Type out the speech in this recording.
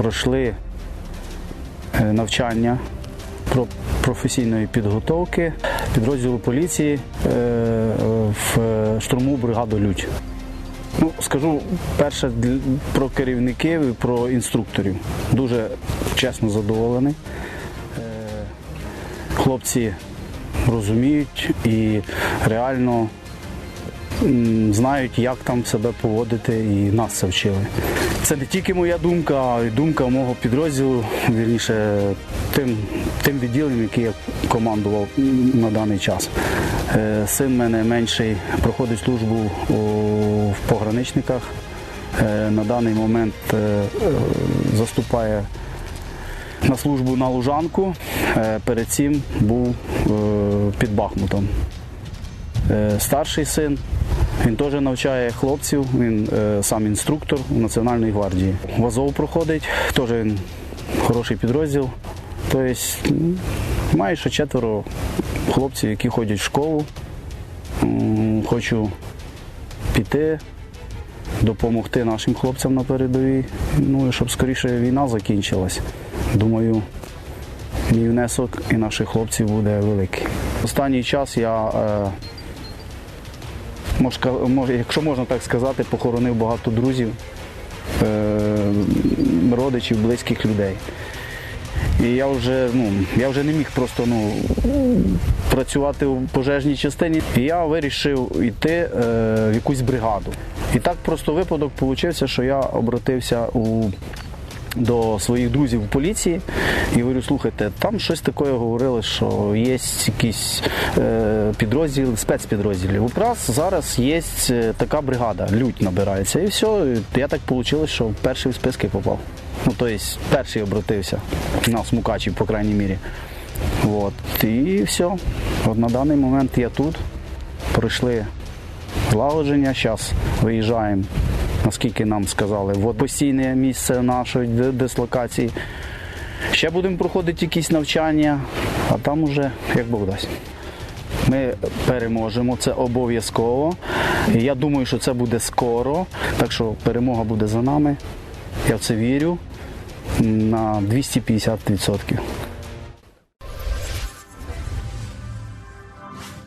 пройшли е, навчання про професійної підготовки підрозділу поліції е, в штурмову бригаду Людь. Ну, скажу перше про керівників і про інструкторів. Дуже чесно задоволений. Е, Хлопці розуміють і реально знають, як там себе поводити, і нас це вчили. Це не тільки моя думка, а й думка мого підрозділу, вірніше, тим, тим відділенням, який я командував на даний час. Е, Син мене менший проходить службу в пограничниках. Е, На даний момент е, заступає на службу на Лужанку. Перед цим був під Бахмутом. Старший син, він теж навчає хлопців, він е, сам інструктор у Національній гвардії. В Азов проходить, теж він хороший підрозділ. Тобто має ще четверо хлопців, які ходять в школу. Хочу піти, допомогти нашим хлопцям на передовій. Ну і щоб скоріше війна закінчилась. Думаю, мій внесок і наших хлопців буде великий. Останній час я, е, якщо можна так сказати, похоронив багато друзів, е, родичів, близьких людей. І я вже, ну, я вже не міг просто ну, працювати у пожежній частині. І я вирішив йти е, в якусь бригаду. І так просто випадок вийшов, що я обратився у до своїх друзів в поліції і говорю, слухайте, там щось таке говорили, що є якісь е, підрозділи, спецпідрозділи. Якраз зараз є е, така бригада, лють набирається. І все, я так вийшло, що перший в списки попав. Ну, тобто перший обратився на смукачів, по крайній мірі. От. І все. От на даний момент я тут. Пройшли злагодження. Зараз виїжджаємо, наскільки нам сказали, в постійне місце нашої дислокації. Ще будемо проходити якісь навчання, а там уже як Бог дасть. Ми переможемо, це обов'язково. Я думаю, що це буде скоро. Так що перемога буде за нами. Я в це вірю на 250%.